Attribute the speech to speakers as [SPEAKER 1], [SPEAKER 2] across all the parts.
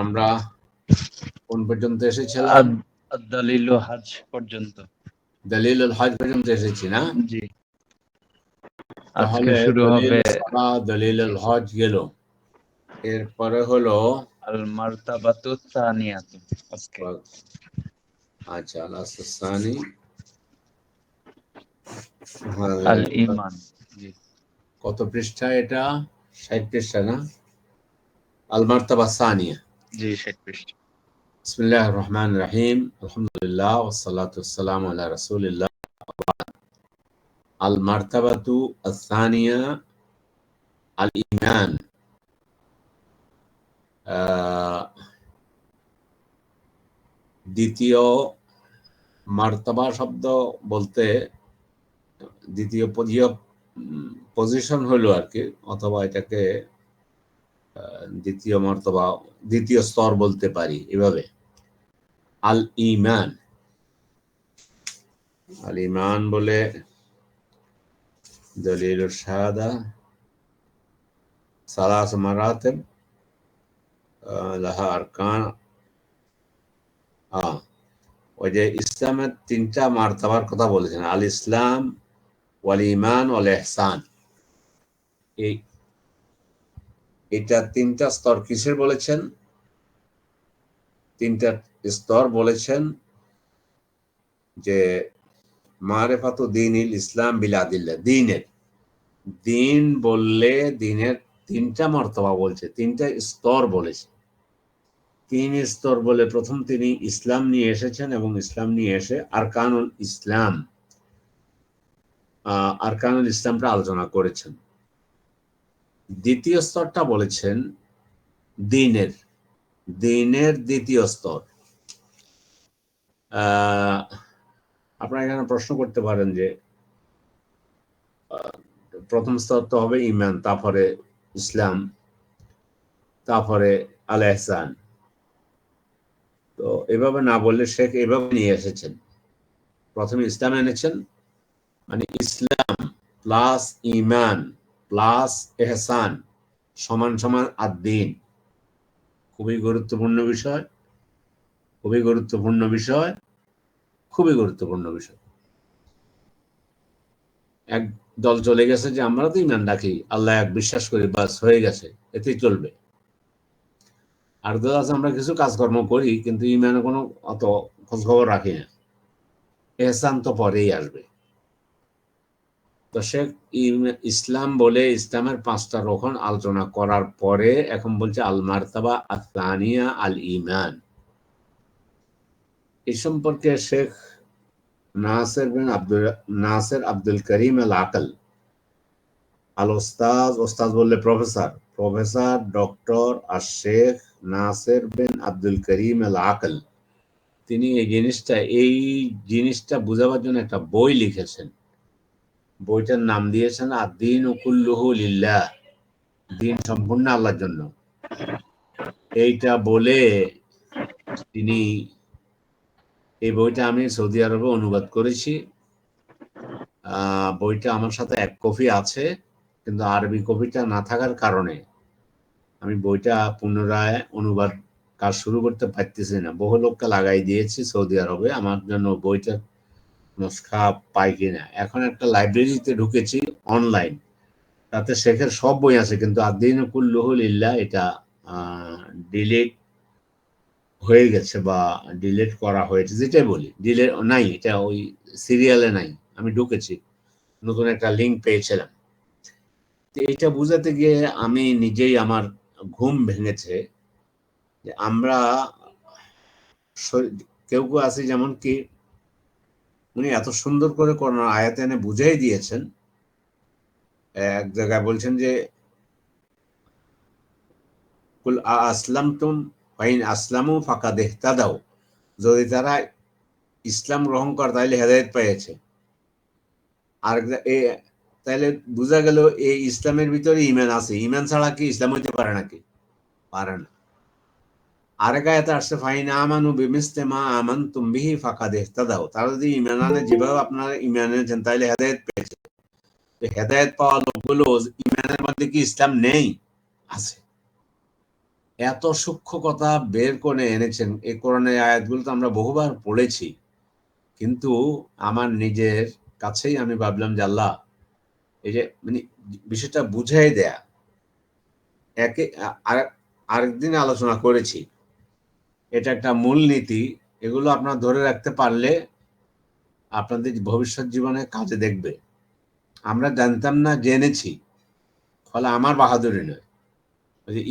[SPEAKER 1] আমরা কোন পর্যন্ত এসেছিলাম?
[SPEAKER 2] ও হাজ পর্যন্ত।
[SPEAKER 1] দলিলুল হজ পর্যন্ত এসেছি না?
[SPEAKER 2] জি। আজকে শুরু হবে
[SPEAKER 1] দলিলুল হজ গেল। এরপরে হলো
[SPEAKER 2] আল মারতাবাতু সানিয়াতু আজকে।
[SPEAKER 1] আচ্ছা আল আসসানি
[SPEAKER 2] আল ঈমান জি।
[SPEAKER 1] কত পৃষ্ঠা এটা? ষাট পৃষ্ঠা না? আল মার্তাবা সানিয়া।
[SPEAKER 2] জি
[SPEAKER 1] বিসমিল্লাহ রহমান রাহিম আলহামদুলিল্লাহ আল আসানিয়া আল ইমান দ্বিতীয় মার্তাবা শব্দ বলতে দ্বিতীয় পজিশন হলো আর কি, অথবা এটাকে দ্বিতীয় মর্তবা, দ্বিতীয় স্তর বলতে পারি এভাবে। আল ইমান আল ইমান বলে দলিল শাহাদা। সালাস মারাতেব লাহা আরকান ওই যে ইসলামের তিনটা মার্তাবার কথা বলেছেন। আল ইসলাম, ওয়াল ইমান ওয়াল এহসান এই এটা তিনটা স্তর কিসের বলেছেন? তিনটা স্তর বলেছেন যে মারেফাত দিনিল ইসলাম বিলাদিল্লা দিনের। দিন বললে দিনের তিনটা মর্তবা বলছে তিনটা স্তর বলেছে। তিন স্তর বলে প্রথম তিনি ইসলাম নিয়ে এসেছেন এবং ইসলাম নিয়ে এসে আরকানুল ইসলাম আহ, আরকানুল ইসলামটা আলোচনা করেছেন। দ্বিতীয় স্তরটা বলেছেন দিনের দিনের দ্বিতীয় স্তর। আপনারা এখানে প্রশ্ন করতে পারেন যে প্রথম স্তর তো হবে ইমান তারপরে ইসলাম, তারপরে আল এহসান। তো এভাবে না বললে শেখ এভাবে নিয়ে এসেছেন। প্রথমে ইসলাম এনেছেন মানে ইসলাম প্লাস ইমান প্লাস এহসান সমান সমান আদিন খুবই গুরুত্বপূর্ণ বিষয়, খুবই গুরুত্বপূর্ণ বিষয়, খুবই গুরুত্বপূর্ণ বিষয়। এক দল চলে গেছে যে আমরা তো ইমান রাখি, আল্লাহ এক বিশ্বাস করি, বাস হয়ে গেছে, এতেই চলবে। আর দল আছে, আমরা কিছু কাজকর্ম করি, কিন্তু ইমানে কোনো অত খোঁজ খবর রাখি না। এহসান তো পরেই আসবে। তো শেখ ইসলাম বলে ইসলামের পাঁচটা রকম আলোচনা করার পরে এখন বলছে আল মার্তাবা আসানিয়া আল ইমান এই সম্পর্কে Sheikh Nasser bin Abdul, Naser Abdul Karim al আকল আল ওস্তাজ ওস্তাজ বললে প্রফেসর প্রফেসর, ডক্টর আর Sheikh Nasser bin Abdul Karim al Aql তিনি এই জিনিসটা এই জিনিসটা বুঝাবার জন্য একটা বই লিখেছেন। বইটার নাম দিয়েছেন আর দিন উকুল্লুহু দিন সম্পূর্ণ আল্লাহর জন্য। এইটা বলে তিনি এই বইটা আমি সৌদি আরবে অনুবাদ করেছি। বইটা আমার সাথে এক কপি আছে, কিন্তু আরবি কপিটা না থাকার কারণে আমি বইটা পুনরায় অনুবাদ কাজ শুরু করতে পারতেছি না। বহু লোককে লাগাই দিয়েছি সৌদি আরবে। আমার জন্য বইটা নস্খা পাই কিনা এখন একটা লাইব্রেরিতে ঢুকেছি অনলাইন তাতে শেখের সব বই আছে, কিন্তু আদিন কুল্লুহুল ইল্লা এটা ডিলিট হয়ে গেছে বা ডিলিট করা হয়েছে, যেটাই বলি। ডিলিট নাই, এটা ওই সিরিয়ালে নাই। আমি ঢুকেছি, নতুন একটা লিঙ্ক পেয়েছিলাম। তো এইটা বুঝাতে গিয়ে আমি নিজেই আমার ঘুম ভেঙেছে যে আমরা কেউ কেউ আছে যেমন কি উনি এত সুন্দর করে কোন আয়াতে এনে বুঝাই দিয়েছেন, এক জায়গায় বলছেন যে, কুল আসলাম তুম ফাইন আসলামু ফাঁকা দেহতা দাও যদি তারা ইসলাম গ্রহণ করে, তাহলে হেদায়ত পেয়েছে। আর তাহলে বোঝা গেল এই ইসলামের ভিতরে ইমান আছে। ইমান ছাড়া কি ইসলাম হইতে পারে নাকি? পারে না। আরেক আসছে ফাইন আমানু বিমিসলে মা আমান তুমবিহি ফাঁকা দেহতা দাও তারা যদি ইমান আনে, যেভাবে আপনারা ইমান এনেছেন তাহলে হেদায়ত পেয়েছে হেদায়ত পাওয়া লোকগুলো, ইমানের মধ্যে কি ইসলাম নেই? আছে। এত সূক্ষ্ম কথা বের করে এনেছেন এই কোরআনের আয়াতগুলো তো আমরা বহুবার পড়েছি। কিন্তু আমার নিজের কাছেই আমি ভাবলাম যে আল্লাহ, এই যে মানে বিষয়টা বুঝাই দেয়া। একে আর আরেকদিন আলোচনা করেছি। এটা একটা মূলনীতি, এগুলো আপনারা ধরে রাখতে পারলে আপনাদের ভবিষ্যৎ জীবনে কাজে দেখবে। আমরা জানতাম না, জেনেছি। ফলে আমার বাহাদুরি নয়।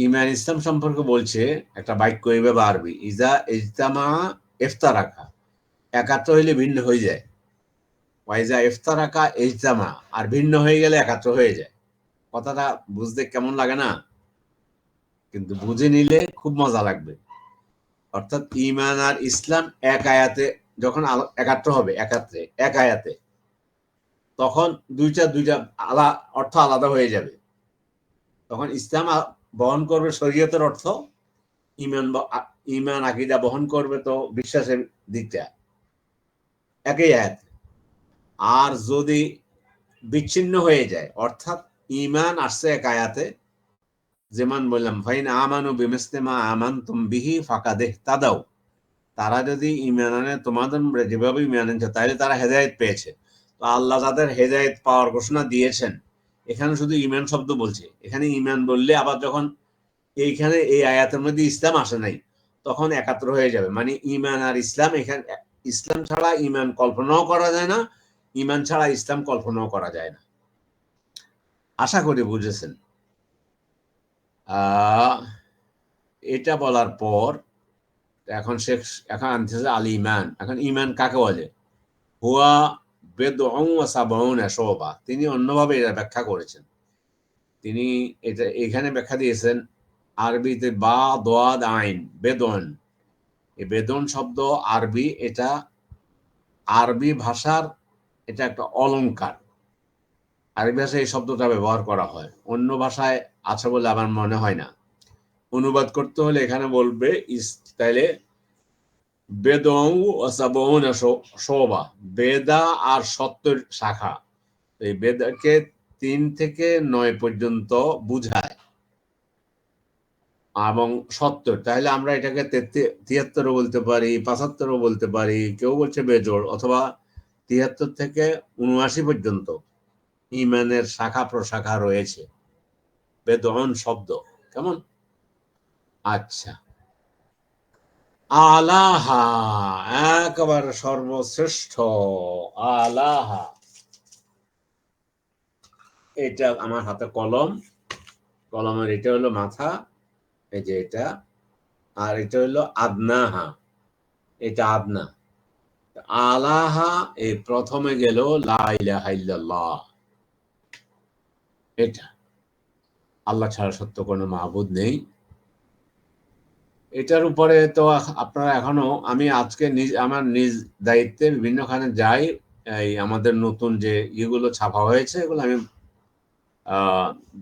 [SPEAKER 1] ইমান ইসলাম সম্পর্কে বলছে, একটা বাক্য এভাবে আরবি ইজা ইজতামা ইফতারাকা একাত্র হইলে ভিন্ন হয়ে যায়। ওয়াইজা ইফতারাকা ইজতামা আর ভিন্ন হয়ে গেলে একাত্র হয়ে যায়। কথাটা বুঝতে কেমন লাগে না? কিন্তু বুঝে নিলে খুব মজা লাগবে। অর্থাৎ ইমান আর ইসলাম এক আয়াতে যখন একাত্র হবে, একাত্রে, এক আয়াতে, তখন দুইটা দুইটা আলা অর্থ আলাদা হয়ে যাবে। তখন ইসলাম বহন করবে শরীয়তের অর্থ ইমান ইমান আকিদা বহন করবে তো বিশ্বাসের দিকটা একই আয়াত। আর যদি বিচ্ছিন্ন হয়ে যায়, অর্থাৎ ইমান আসছে এক আয়াতে যেমন বললাম, ফাইন আমানু বিমিস্তেমা আমান তুম বিহি ফাঁকা দেহ তাদাও তারা যদি ইমান আনে, তোমাদের যেভাবে ইমান আনছে তাহলে তারা হেদায়েত পেয়েছে। তো আল্লাহ তাদের হেদায়েত পাওয়ার ঘোষণা দিয়েছেন, এখানে শুধু ইমান শব্দ বলছে, এখানে ইমান বললে আবার যখন এইখানে এই আয়াতের মধ্যে ইসলাম আসে নাই, তখন একাত্র হয়ে যাবে। মানে ইমান আর ইসলাম এখানে, ইসলাম ছাড়া ইমান কল্পনাও করা যায় না, ইমান ছাড়া ইসলাম কল্পনাও করা যায় না। আশা করি বুঝেছেন। এটা বলার পর এখন শেখ, এখন আনতেছে আল ইমান। এখন ইমান কাকে বলে? হুয়া বেদ শুবা। তিনি অন্যভাবে এটা ব্যাখ্যা করেছেন। তিনি এটা, এখানে ব্যাখ্যা দিয়েছেন, আরবিতে বা দোয়াদ আইন, বেদন। এই বেদন শব্দ আরবি, এটা আরবি ভাষার এটা একটা অলঙ্কার আরবি ভাষায় এই শব্দটা ব্যবহার করা হয়। অন্য ভাষায় আছে বলে আমার মনে হয় না। অনুবাদ করতে হলে এখানে বলবে তাইলে বেদং অসাবন শোভা, বেদা আর সত্যের শাখা। এই বেদাকে তিন থেকে নয় পর্যন্ত বুঝায়। এবং সত্তর তাহলে আমরা এটাকে তিয়াত্তরও বলতে পারি, পঁচাত্তরও বলতে পারি, কেউ বলছে বেজোড়, অথবা তিয়াত্তর থেকে উনআশি পর্যন্ত ইমানের শাখা প্রশাখা রয়েছে। বেদন শব্দ। কেমন? আচ্ছা। আলাহা, একবার সর্বশ্রেষ্ঠ। আলাহা। এটা আমার হাতে কলম। কলমের এটা হলো মাথা, এই যে এটা। আর এটা হলো আদনাহা। এটা আদনা। আলাহা, এই প্রথমে গেল লা ইলাহা এটা। আল্লাহ ছাড়া সত্য কোনো মাহবুদ নেই। এটার উপরে তো আপনারা এখনও, আমি আজকে নিজ, আমার নিজ দায়িত্বে বিভিন্নখানে যাই, এই আমাদের নতুন যে ইয়েগুলো ছাপা হয়েছে, এগুলো আমি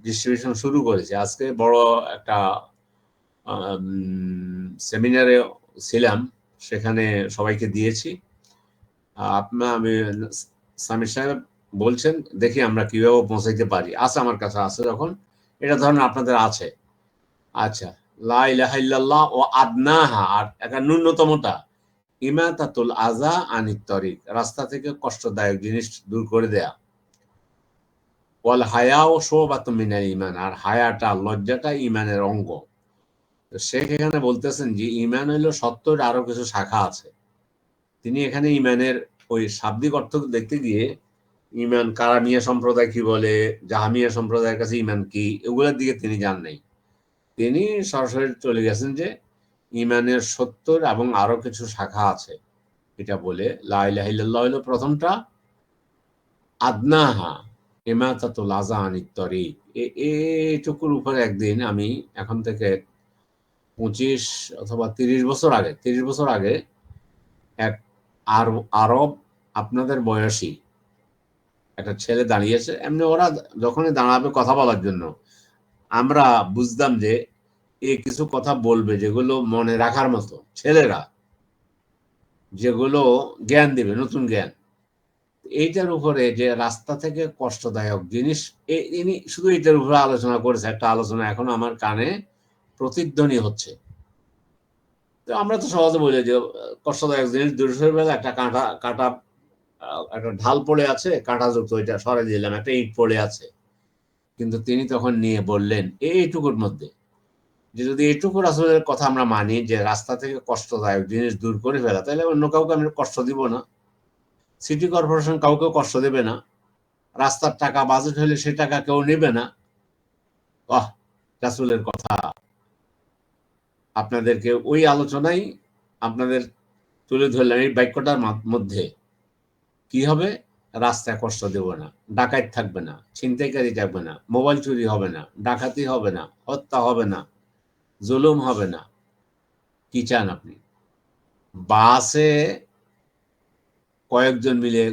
[SPEAKER 1] ডিস্ট্রিবিউশন শুরু করেছি। আজকে বড় একটা সেমিনারে ছিলাম, সেখানে সবাইকে দিয়েছি। আপনার আমি, সামির সাহেব বলছেন, দেখি আমরা কীভাবে পৌঁছাইতে পারি। আছে আমার কাছে, আছে যখন। এটা ধরেন আপনাদের আছে। আচ্ছা লা ও আদনাহা, আর একটা ন্যূনতমটা। ইমাতাতুল আজা রাস্তা থেকে কষ্টদায়ক জিনিস দূর করে দেয়া। ওয়াল হায়া ও ইমান আর হায়াটা, লজ্জাটা ইমানের অঙ্গ। শেখ এখানে বলতেছেন যে ইমান হইল সত্তর আরও কিছু শাখা আছে। তিনি এখানে ইমানের ওই শাব্দিক অর্থ দেখতে গিয়ে ইমান কারামিয়া সম্প্রদায় কি বলে, জাহামিয়া সম্প্রদায়ের কাছে ইমান কি, এগুলোর দিকে তিনি যান নাই। তিনি সরাসরি চলে গেছেন যে ইমানের সত্তর এবং আরও কিছু শাখা আছে। এটা বলে লাইলাহিল্লাহ হলো প্রথমটা। আদনাহা এমাতাতুল আজান ইত্তরি এইটুকুর উপরে একদিন আমি এখন থেকে পঁচিশ অথবা তিরিশ বছর আগে, তিরিশ বছর আগে এক আর আরব আপনাদের বয়সী একটা ছেলে দাঁড়িয়েছে, এমনি ওরা যখনই দাঁড়াবে কথা বলার জন্য, আমরা বুঝতাম যে এ কিছু কথা বলবে যেগুলো মনে রাখার মতো, ছেলেরা যেগুলো জ্ঞান দিবে, নতুন জ্ঞান। এইটার উপরে যে রাস্তা থেকে কষ্টদায়ক জিনিস ইনি শুধু এইটার উপরে আলোচনা করেছে, একটা আলোচনা এখন আমার কানে প্রতিধ্বনি হচ্ছে। তো আমরা তো সহজে বলি যে কষ্টদায়ক জিনিস দূরের বেলা একটা কাঁটা কাঁটা একটা ঢাল পড়ে আছে কাঁটাযুক্ত ওইটা সরে দিলাম, একটা ইট পড়ে আছে। কিন্তু তিনি তখন নিয়ে বললেন, "এই এইটুকুর মধ্যে, যে যদি এইটুকু রাসুলের কথা আমরা মানি, যে রাস্তা থেকে কষ্টদায়ক জিনিস দূর করে ফেলা, তাহলে অন্য কাউকে আমি কষ্ট দিব না। সিটি কর্পোরেশন কাউকে কষ্ট দেবে না। রাস্তার টাকা, বাজেট হলে সেই টাকা কেউ নেবে না। বাহ, রাসুলের কথা। আপনাদেরকে ওই আলোচনাই আপনাদের তুলে ধরলাম এই বাক্যটার মধ্যে। কি হবে? রাস্তায় কষ্ট দেব না, ডাকাত থাকবে না, ছিনতাইকারী থাকবে না, মোবাইল চুরি হবে না, ডাকাতি হবে না, হত্যা হবে না, জুলুম হবে না। কি চান আপনি? বাসে কয়েকজন মিলে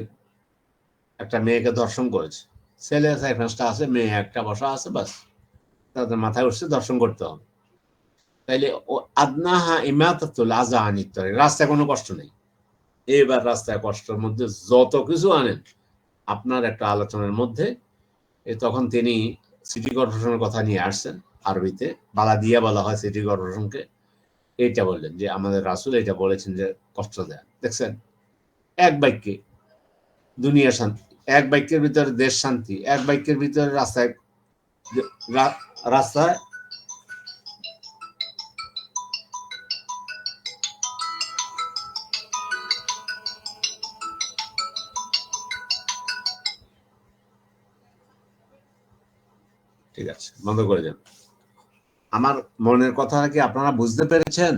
[SPEAKER 1] একটা মেয়েকে দর্শন করেছে। ছেলে চার আছে, মেয়ে একটা বসা আছে, বাস। তাদের মাথায় উঠছে, দর্শন করতে হবে। তাইলে আদনাহা ইমাতাতুল আজা আনিত রাস্তায় কোনো কষ্ট নেই। এবার রাস্তায় কষ্টের মধ্যে যত কিছু আনেন, আপনার একটা আলোচনার মধ্যে তখন তিনি সিটি কর্পোরেশনের কথা নিয়ে আসছেন, আরবিতে, বালা দিয়া বলা হয় সিটি কর্পোরেশনকে এইটা বললেন যে, আমাদের রাসুল এটা বলেছেন যে, কষ্ট দেন। দেখছেন? এক বাক্যে, দুনিয়া শান্তি, এক বাক্যের ভিতরে দেশ শান্তি, এক বাক্যের ভিতরে রাস্তায় রাস্তায় ঠিক আছে বন্ধ করে দেন। আমার মনের কথা কি আপনারা বুঝতে পেরেছেন?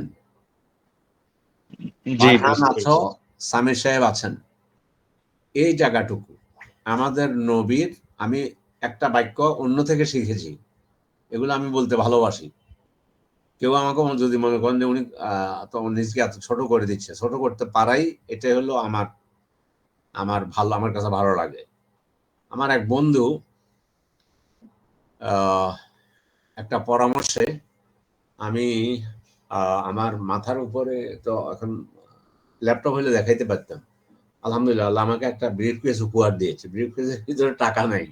[SPEAKER 2] জি
[SPEAKER 1] আছো সামির সাহেব আছেন। এই জায়গাটুকু আমাদের নবীর আমি একটা বাক্য অন্য থেকে শিখেছি এগুলো আমি বলতে ভালোবাসি। কেউ আমাকে যদি মনে করেন যে উনি তো নিজকে এত ছোট করে দিচ্ছে ছোট করতে পারাই এটাই হলো আমার আমার ভালো আমার কাছে ভালো লাগে। আমার এক বন্ধু একটা পরামর্শে আমি আমার মাথার উপরে তো এখন ল্যাপটপ হলে দেখাইতে পারতাম। আলহামদুলিল্লাহ আমাকে একটা ব্রিফ কেস উপহার দিয়েছে। ব্রিফ কেসের ভিতরে টাকা নাই।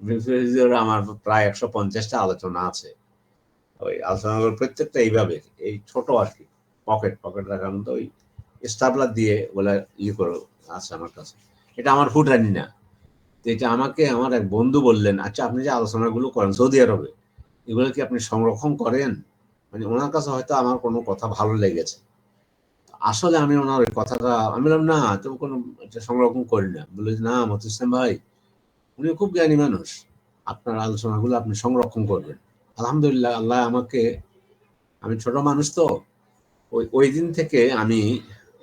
[SPEAKER 1] ব্রিফ কেসের ভিতরে আমার প্রায় একশো পঞ্চাশটা আলোচনা আছে। ওই আলোচনাগুলো প্রত্যেকটা এইভাবে, এই ছোট আর কি পকেট পকেট রাখার মতো ওই স্টাবলার দিয়ে ওগুলা ইয়ে করে আছে আমার কাছে। এটা আমার ফুটানি না। এটা আমাকে আমার এক বন্ধু বললেন আচ্ছা আপনি যে আলোচনাগুলো করেন, সৌদি আরবে, এগুলো কি আপনি সংরক্ষণ করেন? মানে ওনার কাছে হয়তো আমার কোনো কথা ভালো লেগেছে। আসলে আমি ওনার ওই কথাটা, আমি বললাম, না তবু কোনো এটা সংরক্ষণ করি না। বলে না মত ইসলাম ভাই, উনি খুব জ্ঞানী মানুষ। আপনার আলোচনাগুলো আপনি সংরক্ষণ করবেন। আলহামদুলিল্লাহ, আল্লাহ আমাকে, আমি ছোট মানুষ তো, ওই ওই দিন থেকে আমি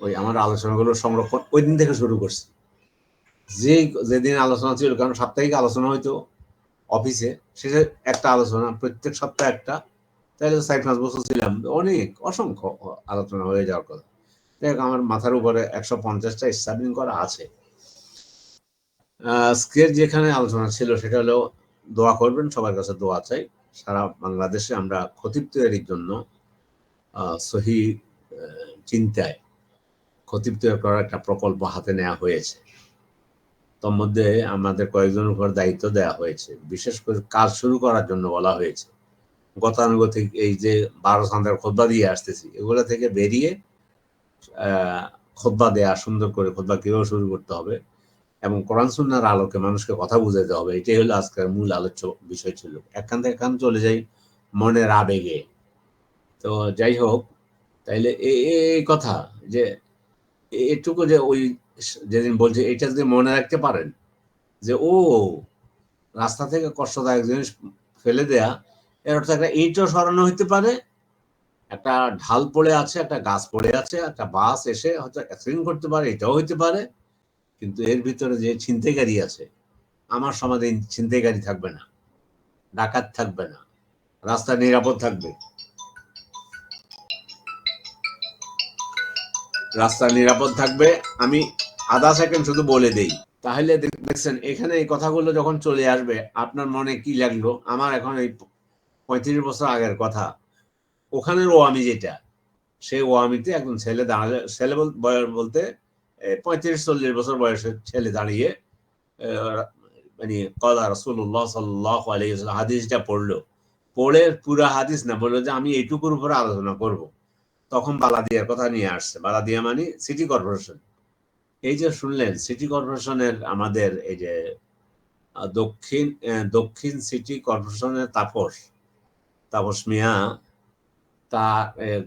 [SPEAKER 1] ওই আমার আলোচনাগুলো সংরক্ষণ, ওই দিন থেকে শুরু করছি। যে যেদিন আলোচনা ছিল কারণ সাপ্তাহিক আলোচনা হয়তো অফিসে শেষে একটা আলোচনা প্রত্যেক সপ্তাহে একটা। তাহলে চার পাঁচ বছর ছিলাম। অনেক অসংখ্য আলোচনা হয়ে যাওয়ার কথা। হোক, আমার মাথার উপরে একশো পঞ্চাশটা স্টার্টিং করা আছে। আজকের যেখানে আলোচনা ছিল সেটা হলো দোয়া করবেন সবার কাছে দোয়া চাই। সারা বাংলাদেশে আমরা খতিব তৈরির জন্য সহি চিন্তায় খতিব তৈরি করার একটা প্রকল্প হাতে নেওয়া হয়েছে। তোর মধ্যে আমাদের কয়েকজনের উপর দায়িত্ব দেওয়া হয়েছে। বিশেষ করে কাজ শুরু করার জন্য বলা হয়েছে। গতানুগতিক এই যে বারো সান্দার খোদ্া দিয়ে আসতেছি, এগুলো থেকে বেরিয়ে খোদ্া দেয়া, সুন্দর করে খোদ্া কীভাবে শুরু করতে হবে এবং কোরআন সুন্নার আলোকে মানুষকে কথা বুঝাতে হবে, এটাই হলো আজকের মূল আলোচ্য বিষয় ছিল। এখান থেকে এখান চলে যাই মনের আবেগে। তো যাই হোক, তাইলে এই কথা যে এটুকু যে ওই যেদিন বলছে এটা যদি মনে রাখতে পারেন যে, ও রাস্তা থেকে কষ্টদায়ক জিনিস ফেলে দেয়া, এর অর্থ একটা ইটও সরানো হইতে পারে, একটা ঢাল পড়ে আছে, একটা গাছ পড়ে আছে, একটা বাস এসে হয়তো অ্যাক্সিডেন্ট করতে পারে, এটাও হইতে পারে, কিন্তু এর ভিতরে যে ছিনতাইকারী আছে, আমার সমাজে ছিনতাইকারী থাকবে না, ডাকাত থাকবে না, রাস্তা নিরাপদ থাকবে। রাস্তা নিরাপদ থাকবে। আমি আধা সেকেন্ড শুধু বলে দেই। তাহলে দেখ- দেখছেন, এখানে এই কথাগুলো যখন চলে আসবে, আপনার মনে কি লাগল? আমার এখন এই পঁয়ত্রিশ বছর আগের কথা। ওখানের ও আমি যেটা সেই ও আমিতে একজন ছেলে দাঁড়ালে, ছেলে বলতে পঁয়ত্রিশ চল্লিশ বছর বয়সের ছেলে দাঁড়িয়ে মানে কদা রসুল্লাহ সাল্লাহ আলাইহি হাদিসটা পড়ল। পড়ে পুরা হাদিস না, বলল যে আমি এইটুকুর উপরে আলোচনা করব। তখন বালাদিয়ার কথা নিয়ে আসছে। বালাদিয়া মানে সিটি কর্পোরেশন এই যে শুনলেন সিটি কর্পোরেশনের আমাদের এই যে দক্ষিণ দক্ষিণ সিটি কর্পোরেশনের তাপস তাপস মিয়া, তা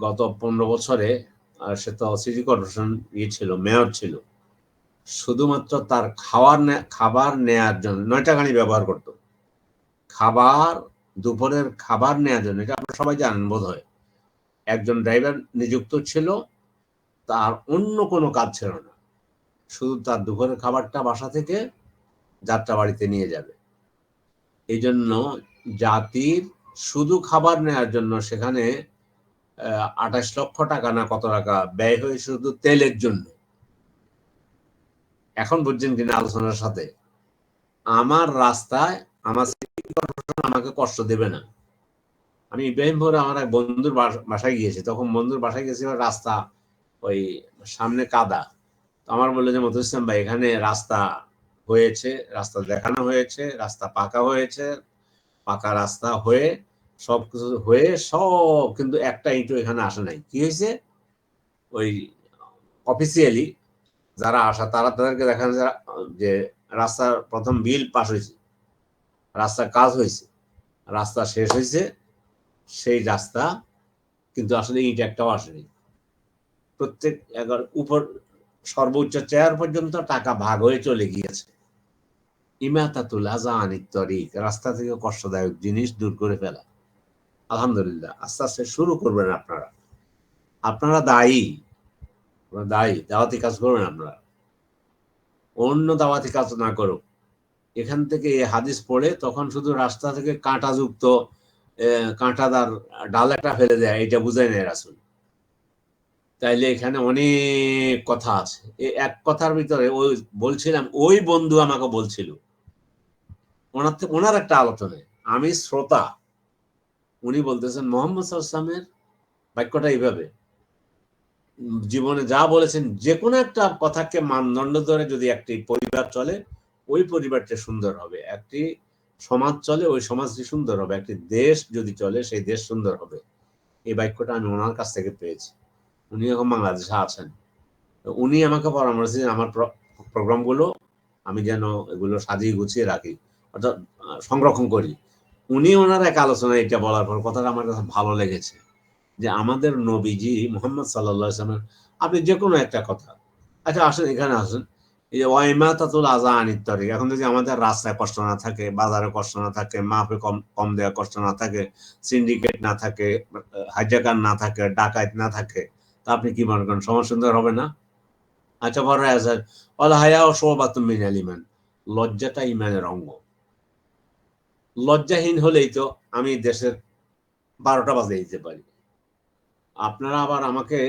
[SPEAKER 1] গত পনেরো বছরে সে তো সিটি কর্পোরেশন ইয়ে ছিল মেয়র ছিল। শুধুমাত্র তার খাওয়ার খাবার নেয়ার জন্য, নয়টা গাড়ি ব্যবহার করত। খাবার, দুপুরের খাবার নেয়ার জন্য, এটা আপনারা সবাই জানেন বোধ হয় একজন ড্রাইভার নিযুক্ত ছিল, তার অন্য কোনো কাজ ছিল না। শুধু তার দুপুরের খাবারটা বাসা থেকে যাত্রা বাড়িতে নিয়ে যাবে। এই জন্য জাতির শুধু খাবার নেয়ার জন্য সেখানে আঠাশ লক্ষ টাকা না কত টাকা ব্যয় হয়ে শুধু তেলের জন্য। এখন বুঝছেন কিনা আলোচনার সাথে? আমার রাস্তায়, আমার আমাকে কষ্ট দেবে না। আমি ইব্রাহিমপুরে আমার এক বন্ধুর বাসায় গিয়েছি। তখন বন্ধুর বাসায় গেছি রাস্তা, ওই সামনে কাদা। তো আমার বলল যে মধু ইসলাম ভাই, এখানে রাস্তা হয়েছে, রাস্তা দেখানো হয়েছে, রাস্তা পাকা হয়েছে, পাকা রাস্তা হয়ে সব কিছু হয়ে সব, কিন্তু একটা ইটও এখানে আসে নাই। কি হয়েছে? ওই অফিসিয়ালি যারা আসা, তারা তাদেরকে দেখানো যে, রাস্তার প্রথম বিল পাস হয়েছে, রাস্তার কাজ হয়েছে, রাস্তা শেষ হয়েছে সেই রাস্তা, কিন্তু আসলে ইট একটাও আসেনি। প্রত্যেক একবার উপর, সর্বোচ্চ চেয়ার পর্যন্ত টাকা ভাগ হয়ে চলে গিয়েছে। ইমাতাতুল আজানিক তরিক, রাস্তা থেকে কষ্টদায়ক জিনিস দূর করে ফেলা। আলহামদুলিল্লাহ, আস্তে আস্তে শুরু করবেন আপনারা। আপনারা দায়ী। দায়ী, দাওয়াতি কাজ করবেন আপনারা। অন্য দাওয়াতি কাজ না করুক। এখান থেকে হাদিস পড়ে তখন শুধু রাস্তা থেকে কাঁটাযুক্ত কাঁটাদার ডাল একটা ফেলে দেয় এটা বুঝায় নেয় রাসুল। তাইলে এখানে অনেক কথা আছে। এক কথার ভিতরে ওই বলছিলাম, ওই বন্ধু আমাকে বলছিল, ওনার থেকে- ওনার একটা আলোচনায়, আমি শ্রোতা, উনি বলতেছেন, মোহাম্মদ সাল্লামের বাক্যটা এইভাবে, জীবনে যা বলেছেন যে কোনো একটা কথাকে মানদণ্ড ধরে যদি একটি পরিবার চলে, ওই পরিবারটা সুন্দর হবে। একটি সমাজ চলে, ওই সমাজটি সুন্দর হবে, একটি দেশ যদি চলে, সেই দেশ সুন্দর হবে। এই বাক্যটা আমি ওনার কাছ থেকে পেয়েছি। উনি এখন বাংলাদেশে আছেন। উনি আমাকে পরামর্শ দিয়েছেন, আমার প্রোগ্রামগুলো আমি যেন এগুলো সাজিয়ে গুছিয়ে রাখি, অর্থাৎ সংরক্ষণ করি। উনি ওনার এক আলোচনায় এটা বলার পর কথাটা আমার কাছে ভালো লেগেছে যে আমাদের নবীজি মোহাম্মদ ইসলামের আপনি যে কোনো একটা কথা আচ্ছা আসেন, এখানে আসেন। এই যে ওয়াইমাতাতুল আজা আনিত্তরিক এখন যদি আমাদের রাস্তায় কষ্ট না থাকে, বাজারে কষ্ট না থাকে মাপে কম কম দেওয়া কষ্ট না থাকে সিন্ডিকেট না থাকে, হাইজাকার না থাকে ডাকাত না থাকে, তা আপনি কি মনে করেন সমাজ সুন্দর হবে না? আচ্ছা বড় আছে অল হায়া ও সোবাতুম মিনাল ইমান লজ্জাটা ইমানের অঙ্গ। লজ্জাহীন হলেই তো আমি দেশের বারোটা বাজে দিতে পারি। আপনারা আবার আমাকে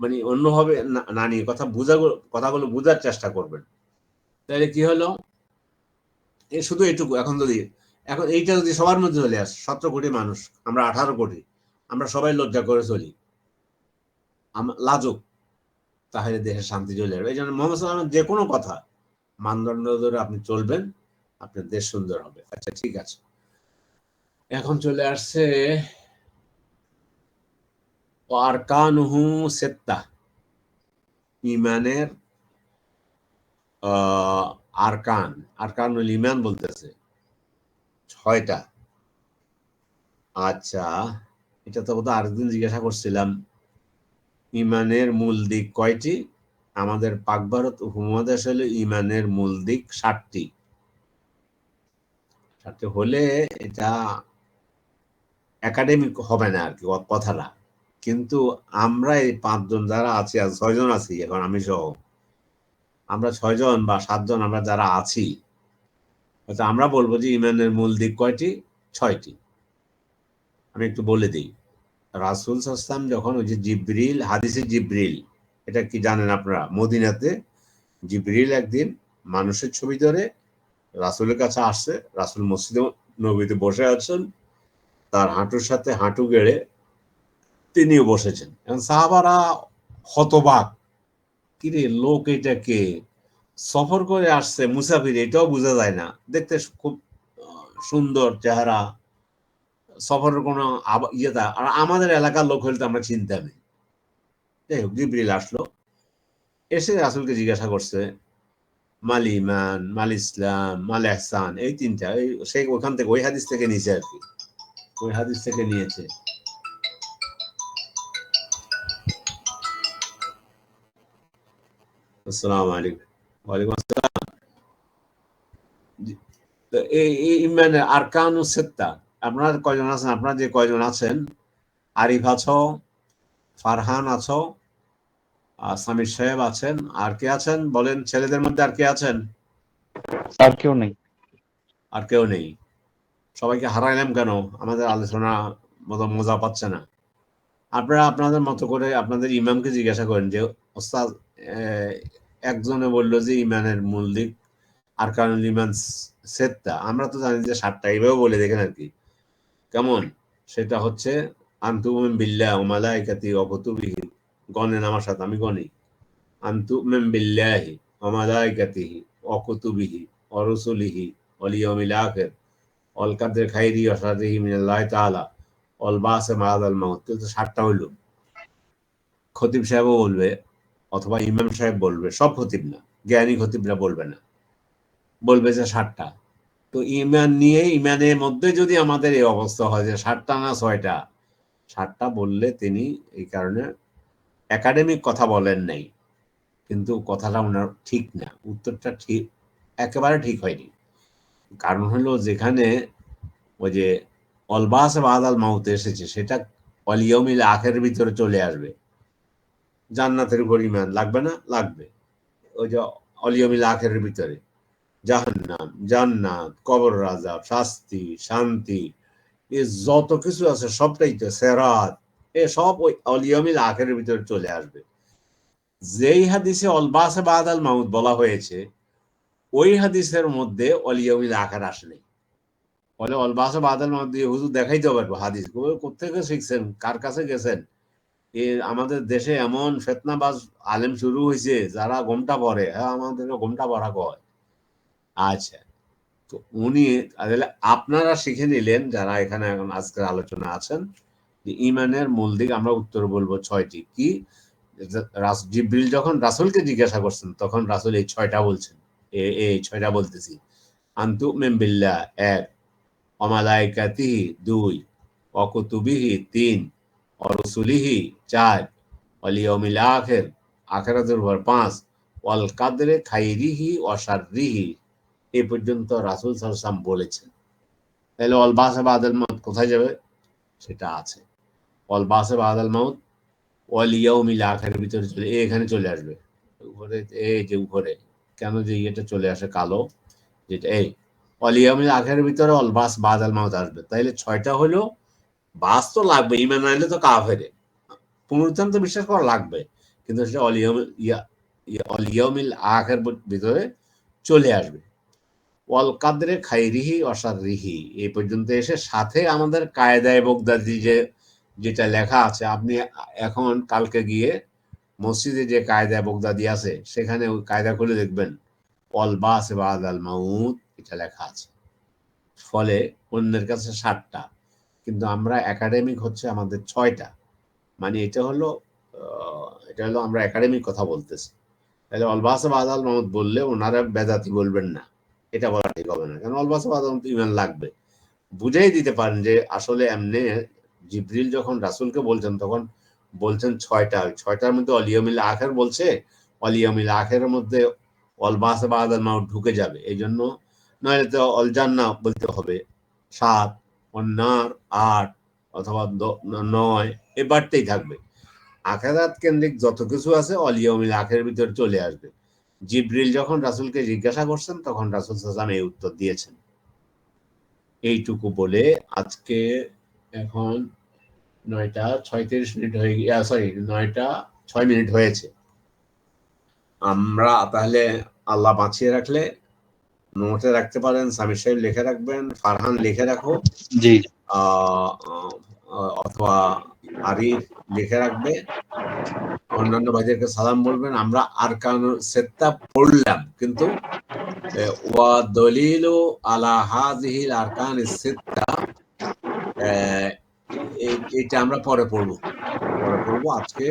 [SPEAKER 1] মানে অন্যভাবে না- নিয়ে কথা বোঝা কথাগুলো বোঝার চেষ্টা করবেন। তাহলে কি হলো? এ শুধু এটুকু, এখন যদি, এখন এইটা যদি সবার মধ্যে চলে আস, সতেরো কোটি মানুষ, আমরা আঠারো কোটি, আমরা সবাই লজ্জা করে চলি। লাজুক, তাহলে দেশের শান্তি চলে যাবে এই জন্য মোহাম্মদ যে কোনো কথা, মানদণ্ড ধরে আপনি চলবেন, আপনার দেশ সুন্দর হবে। আচ্ছা ঠিক আছে। এখন চলে আসছে আরকানুহু সেত্তা ইমানের আরকান। আরকানুল ইমান বলতেছে। ছয়টা। আচ্ছা এটা তো বোধহয় আরেকদিন জিজ্ঞাসা করছিলাম। ইমানের মূল দিক কয়টি? আমাদের পাক ভারত উপমহাদেশ হলো ইমানের মূল দিক ষাটটি ষাটটি হলে এটা একাডেমিক হবে না আর ক- কথাটা। কিন্তু আমরা এই পাঁচজন যারা আছি, আর ছয়জন আছি এখন, আমি সহ। আমরা ছয়জন বা সাতজন আমরা যারা আছি, হয়তো আমরা বলব যে ইমানের মূল দিক কয়টি? ছয়টি। আমি একটু বলে দিই। রাসুল সাস্তাম যখন ওই যে জিব্রিল, হাদিসে জিব্রিল, এটা কি জানেন আপনারা? মদিনাতে জিব্রিল একদিন মানুষের ছবি ধরে রাসুলের কাছে আসছে, রাসুল মসজিদে নবীতে বসে আছেন, তার হাঁটুর সাথে হাঁটু গেড়ে তিনিও বসেছেন। এখন সাহাবারা হতবাক। কিরে লোক এটাকে সফর করে আসছে মুসাফির, এটাও বোঝা যায় না। দেখতে খুব সুন্দর চেহারা। সফরের কোনো ইয়ে আর আমাদের এলাকার লোক হলে তো আমরা চিন্তামই। যাই হোক, জিব্রিল আসলো। এসে রাসুলকে জিজ্ঞাসা করছে, মাল ইমান মাল ইসলাম, মাল এহসান এই তিনটা। এই সে ওখান থেকে, ওই হাদিস থেকে নিয়েছে আর কি। ওই হাদিস থেকে নিয়েছে। আসসালামু আলাইকুম ওয়ালাইকুম আসসালাম জি, তো এই এই ইমানের আরকানু সেত্তা আপনার কয়জন আছেন? আপনার যে কয়জন আছেন? আরিফ আছো ফারহান আছো সামির সাহেব আছেন আর কে আছেন? বলেন ছেলেদের মধ্যে আর কে আছেন?
[SPEAKER 2] আর কেউ নেই।
[SPEAKER 1] আর কেউ নেই। সবাইকে হারাইলাম কেন? আমাদের আলোচনা মতো মজা পাচ্ছে না। আপনারা আপনাদের মতো করে আপনাদের ইমামকে জিজ্ঞাসা করেন যে ওস্তাদ একজনে বলল যে ইমানের মূল দিক আর কারণ ইমান সেটটা আমরা তো জানি যে সাতটা, এইভাবে বলে দেখেন আর কি। কেমন? সেটা হচ্ছে আন্তুমেম বিল্লাহ ও মালাইকাতি অকুতুবিহি গণেন আমার সাথে, আমি গণি। আন্তুমেম বিল্লাহি ও মালাইকাতিহি অকুতুবিহি অরসুলিহি অলিয়মিল আখির। অল কাদের খাইরি অসাদিহি মিনাল্লাহ তাআলা অল বাসে মারাদ আল মাউত। তো সাতটা হইল। খতিব সাহেবও বলবে অথবা ইমাম সাহেব বলবে, সব খতিব না, জ্ঞানী খতিবরা বলবে না। বলবে যে ষাটটা। তো ইমান নিয়ে, ইমানের মধ্যে যদি আমাদের এই অবস্থা হয় যে সাতটা না ছয়টা, ষাটটা বললে তিনি এই কারণে একাডেমিক কথা বলেন নাই। কিন্তু কথাটা ওনার ঠিক না, উত্তরটা ঠিক, একেবারে ঠিক হয়নি। কারণ হলো যেখানে ওই যে অলবাস বাদাল মাউত এসেছে, সেটা অলিয়মিল আখের ভিতরে চলে আসবে। জান্নাতের উপর ইমান লাগবে না? লাগবে। ওই যে অলিয়মিল আখের ভিতরে। জাহান্নাম, জান্নাত, কবর রাজাব শাস্তি, শান্তি, এ যত কিছু আছে সবটাই তো সেরাত। এ সব ওই অলিয়মিল আখের ভিতরে চলে আসবে। যেই হাদিসে অলবাসে বাদাল মাউত বলা হয়েছে, ওই হাদিসের মধ্যে অলিয়মিল আখার আসেনি বলে অলবাসে বাদাল মাউত দিয়ে হুজুর দেখাইতে পারব হাদিস। কোথেকে শিখছেন? কার কাছে গেছেন? আমাদের দেশে এমন ফেতনাবাজ আলেম শুরু হয়েছে যারা ঘোমটা পরে হ্যাঁ আমাদেরকে ঘোমটা পড়া কয়। আচ্ছা তো উনি আপনারা শিখে নিলেন যারা এখানে এখন আজকের আলোচনা আছেন, যে ইমানের মূল দিক আমরা উত্তর বলব ছয়টি। কি? জিব্রিল যখন রাসুলকে জিজ্ঞাসা করছেন, তখন রাসুল এই ছয়টা বলছেন। এই ছয়টা বলতেছি। আন্তু মেম্বিল্লা এক। অমালাইকাতিহি, দুই। অকুতুবিহি, তিন। অরসুলিহি চার অলিয়মিল আখের আখেরাতের উপর পাঁচ ওয়াল কাদরে খাইরিহি অসারিহি এই পর্যন্ত রাসুল সাল্লাম বলেছেন। তাহলে অল বাসে বাদল মত কোথায় যাবে? সেটা আছে। অল বাসে বাদল মত অল ইয়াউমিল আখের ভিতরে চলে, এ এখানে চলে আসবে। উপরে, এই যে উপরে, কেন যে ইয়েটা চলে আসে কালো? যেটা, এই অল ইয়াউমিল আখের ভিতরে অল বাস বাদল মাউত আসবে। তাইলে ছয়টা হলো বাস তো লাগবে ইমান আনলে তো কাফেরে। পুনরুত্থান তো বিশ্বাস করা লাগবে, কিন্তু সেটা অলিয়ম ইয়া অলিয়মিল আখের ভিতরে চলে আসবে। ওয়াল কাদরে খাইরিহি অসারিহি এই পর্যন্ত এসে সাথে আমাদের কায়দায় বগদাদি যে, যেটা লেখা আছে, আপনি এখন কালকে গিয়ে মসজিদে যে কায়দায় বগদাদি আছে, সেখানে ওই কায়দা করে দেখবেন অল বাস বাদ আল মাউদ এটা লেখা আছে। ফলে অন্যের কাছে সাতটা। কিন্তু আমরা একাডেমিক হচ্ছে আমাদের ছয়টা। মানে এটা হলো এটা হলো আমরা একাডেমিক কথা বলতেছি। তাহলে অলবাসে বাদ আল মাউত বললে ওনারা বেদাতি বলবেন না। এটা বলা ঠিক হবে না। কারণ অলবাসে বাদ আল মাউত ইমান লাগবে। বুঝেই দিতে পারেন যে আসলে এমনি জিব্রিল যখন রাসুলকে বলছেন, তখন বলছেন ছয়টা। ছয়টার মধ্যে অলিয়মিল আখের বলছে অলিয়মিল আখের মধ্যে অলবাসে বাদ আল মাউত ঢুকে যাবে। এই জন্য নইলে তো অলজান্না বলতে হবে। সাত অন্যার আট অথবা নয়, এ বাড়তেই থাকবে। আখেরাত কেন্দ্রিক যত কিছু আছে অলিয়মিল আখের ভিতরে চলে আসবে। জিব্রিল যখন রাসুলকে জিজ্ঞাসা করছেন, তখন রাসুল সাল্লাম এই উত্তর দিয়েছেন। এইটুকু বলে আজকে এখন নয়টা ছয়ত্রিশ মিনিট হয়ে গিয়ে সরি নয়টা ছয় মিনিট হয়েছে। আমরা তাহলে আল্লাহ বাঁচিয়ে রাখলে নোটে রাখতে পারেন সামির সাহেব লিখে রাখবেন ফারহান লিখে রাখো
[SPEAKER 2] জি
[SPEAKER 1] অথবা আরিফ লিখে রাখবে। অন্যান্য ভাইদেরকে সালাম বলবেন আমরা আর কান সেত্তা পড়লাম কিন্তু ওয়া দলিলু আলা সেত্তা আহ, এই- এইটা আমরা পরে পড়ব। পরে পড়ব আজকে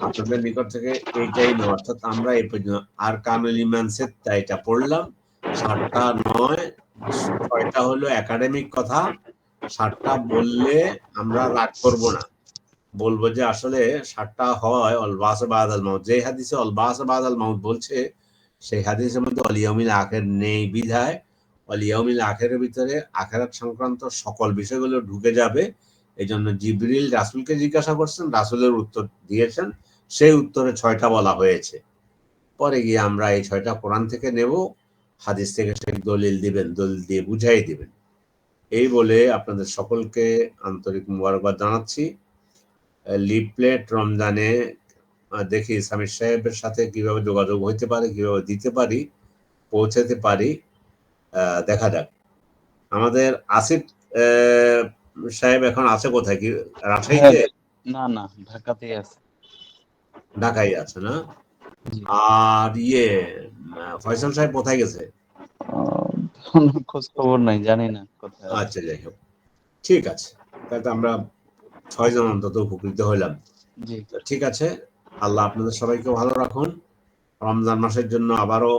[SPEAKER 1] আপনাদের নিকট থেকে এইটাই নেওয়া। অর্থাৎ আমরা এই পর্যন্ত আর কানুল ইমানসের এটা পড়লাম। সাতটা নয়, ছয়টা হলো একাডেমিক কথা। সাতটা বললে আমরা রাগ করব না। বলব যে আসলে সাতটা হয় অলবাস বাদাল মাউত। যে হাদিসে অলবাস বাদাল মাউত বলছে, সেই হাদিসের মধ্যে অলিয়মিল আখের নেই বিধায়। অলিয়মিল আখের ভিতরে আখেরাত সংক্রান্ত সকল বিষয়গুলো ঢুকে যাবে। এই জন্য জিবরিল রাসুলকে জিজ্ঞাসা করছেন, রাসুলের উত্তর দিয়েছেন। সেই উত্তরে ছয়টা বলা হয়েছে। পরে গিয়ে আমরা এই ছয়টা কোরআন থেকে নেব। হাদিস থেকে সেই দলিল দিবেন দলিল দিয়ে বুঝাই দিবেন। এই বলে আপনাদের সকলকে আন্তরিক মুবারকবাদ জানাচ্ছি। লিপলেট রমজানে দেখি সামির সাহেবের সাথে কীভাবে যোগাযোগ হইতে পারে কীভাবে দিতে পারি পৌঁছাতে পারি দেখা যাক। আমাদের আসিফ সাহেব এখন আছে কোথায়? কি রাজশাহীতে?
[SPEAKER 2] না না ঢাকাতেই আছে।
[SPEAKER 1] ঢাকায় আছে না। আর ইয়ে ফয়সাল সাহেব কোথায় গেছে?
[SPEAKER 2] খোঁজ খবর নাই জানি না কোথায়
[SPEAKER 1] আচ্ছা যাই হোক। ঠিক আছে তাহলে আমরা ছয়জন অন্তত উপকৃত হইলাম।
[SPEAKER 2] জি।
[SPEAKER 1] ঠিক আছে আল্লাহ আপনাদের সবাইকে ভালো রাখুন। রমজান মাসের জন্য আবারও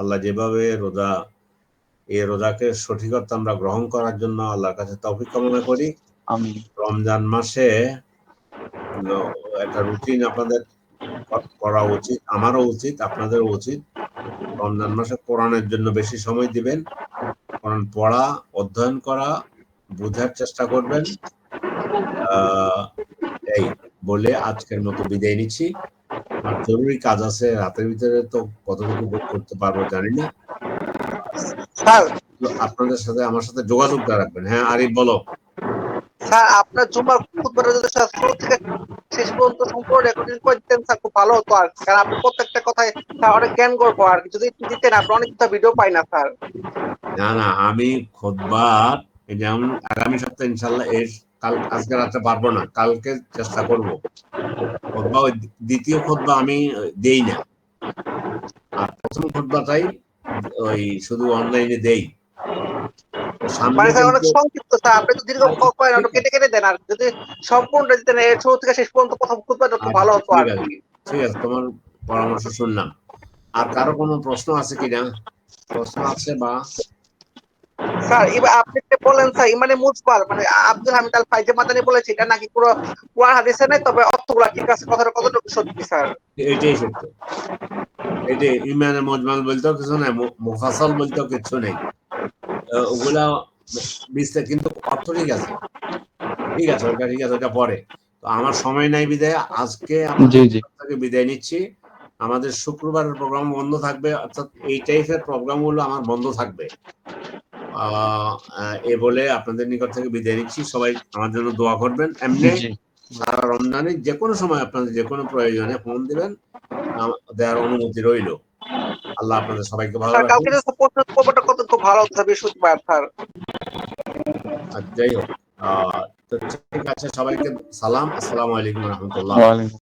[SPEAKER 1] আল্লাহ যেভাবে রোজা এই রোজাকে সঠিকতা আমরা গ্রহণ করার জন্য আল্লাহর কাছে তৌফিক কামনা করি। রমজান মাসে একটা রুটিন আপনাদের করা উচিত আমারও উচিত আপনাদেরও উচিত। রমজান মাসে কোরআনের জন্য বেশি সময় দিবেন। কোরআন পড়া অধ্যয়ন করা বোঝার চেষ্টা করবেন। এই বলে আজকের মতো বিদায় নিচ্ছি। আর জরুরি কাজ আছে রাতের ভিতরে তো কতটুকু করতে পারব জানি না। আপনাদের সাথে আমার সাথে যোগাযোগটা রাখবেন। হ্যাঁ আরিফ বলো।
[SPEAKER 3] স্যার আপনার জুমার খুতবাটা যদি শেষ পর্যন্ত সম্পূর্ণ রেকর্ডিং করে দিতেন স্যার খুব ভালো হতো আর। কারণ আপনি প্রত্যেকটা কথায় স্যার অনেক জ্ঞান গর্ব, আর যদি দিতেন, আপনি অনেক কথা ভিডিও পাই না স্যার
[SPEAKER 1] না না, আমি খোদবার যেমন আগামী সপ্তাহে ইনশাল্লাহ এর কাল, আজকে রাতে পারব না, কালকে চেষ্টা করব। খোদবা দ্বিতীয় খোদবা আমি দেই না। আর প্রথম খোদবাটাই ওই শুধু অনলাইনে দেই তো সামনে
[SPEAKER 3] মানে স্যার অনেক
[SPEAKER 1] কিন্তু-
[SPEAKER 3] সংক্ষিপ্ত স্যার। আপনি তো দীর্ঘ কেটে কেটে দেন আর যদি সম্পূর্ণ দিতেন শুরু থেকে শেষ পর্যন্ত প্রথম খুব ভালো হতো আর কি।
[SPEAKER 1] ঠিক আছে তোমার পরামর্শ শুনলাম। আর কারও কোনো প্রশ্ন আছে কিনা? প্রশ্ন আছে বা?
[SPEAKER 3] স্যার এবার আপনি বলেন স্যার ইমানে মুজবার মানে আব্দুল হামিদ আল ফাইজে মাদানি বলেছে এটা নাকি পুরো কোরআন হাদিসে নাই তবে অর্থগুলা ঠিক আছে কথাটা কতটুকু সত্যি স্যার?
[SPEAKER 1] এটাই সত্য। এটাই ইমানে মজমাল বলতেও কিছু নাই মুফাসল বলতেও কিছু নেই। ওগুলা বিস্তার কিন্তু অর্থ ঠিক আছে। ঠিক আছে ওটা ঠিক আছে ওটা পরে। তো আমার সময় নাই বিদায় আজকে থেকে বিদায় নিচ্ছি। আমাদের শুক্রবারের প্রোগ্রাম বন্ধ থাকবে অর্থাৎ এই টাইপের প্রোগ্রামগুলো আমার বন্ধ থাকবে। এ বলে আপনাদের নিকট থেকে বিদায় নিচ্ছি। সবাই আমার জন্য দোয়া করবেন। এমনি সারা রমজানে যে কোনো সময় আপনাদের যে কোনো প্রয়োজনে ফোন দিবেন। দেওয়ার অনুমতি রইল। আল্লাহ আপনাদের সবাইকে ভালো
[SPEAKER 3] স্যার কালকে
[SPEAKER 1] রাখুন
[SPEAKER 3] যে কত খুব ভালো থাকবে বৃহস্পতিবার স্যার।
[SPEAKER 1] যাই হোক। আহ, ঠিক আছে সবাইকে সালাম। আসসালামু আলাইকুম রহমতুল্লাহ।